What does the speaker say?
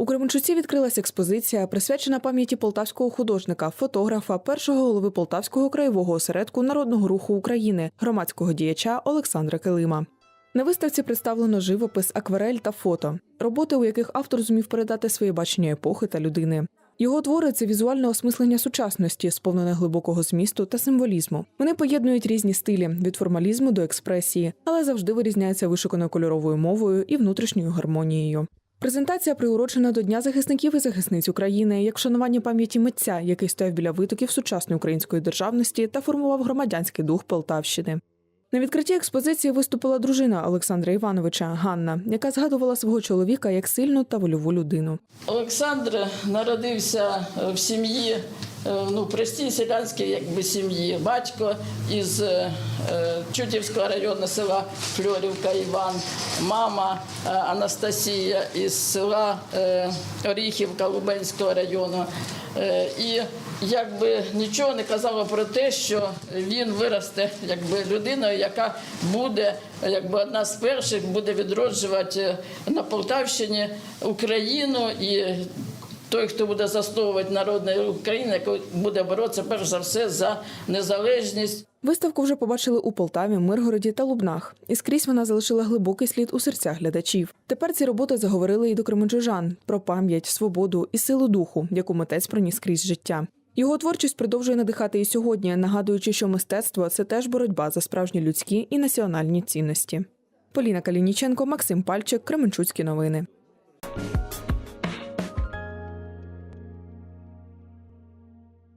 У Кременчуці відкрилась експозиція, присвячена пам'яті полтавського художника, фотографа, першого голови Полтавського краєвого осередку народного руху України, громадського діяча Олександра Килима. На виставці представлено живопис, акварель та фото, роботи, у яких автор зумів передати своє бачення епохи та людини. Його твори це візуальне осмислення сучасності, сповнене глибокого змісту та символізму. Вони поєднують різні стилі від формалізму до експресії, але завжди вирізняються вишуканою кольоровою мовою і внутрішньою гармонією. Презентація приурочена до Дня захисників і захисниць України як вшанування пам'яті митця, який стояв біля витоків сучасної української державності та формував громадянський дух Полтавщини. На відкритті експозиції виступила дружина Олександра Івановича Ганна, яка згадувала свого чоловіка як сильну та вольову людину. Олександр народився в сім'ї, ну, простій селянській якби, сім'ї. Батько із е, е, Чутівського району села Фльорівка Іван, мама е, Анастасія із села е, Оріхівка Лубенського району. Е, І якби нічого не казало про те, що він виросте якби людиною, яка буде якби одна з перших буде відроджувати е, на Полтавщині Україну і той, хто буде засновувати народної України, який буде боротися перш за все за незалежність. Виставку вже побачили у Полтаві, Миргороді та Лубнах, і скрізь вона залишила глибокий слід у серцях глядачів. Тепер ці роботи заговорили і до кременчужан про пам'ять, свободу і силу духу, яку митець проніс крізь життя. Його творчість продовжує надихати і сьогодні, нагадуючи, що мистецтво це теж боротьба за справжні людські і національні цінності. Поліна Калініченко, Максим Пальчик, Кременчуцькі новини.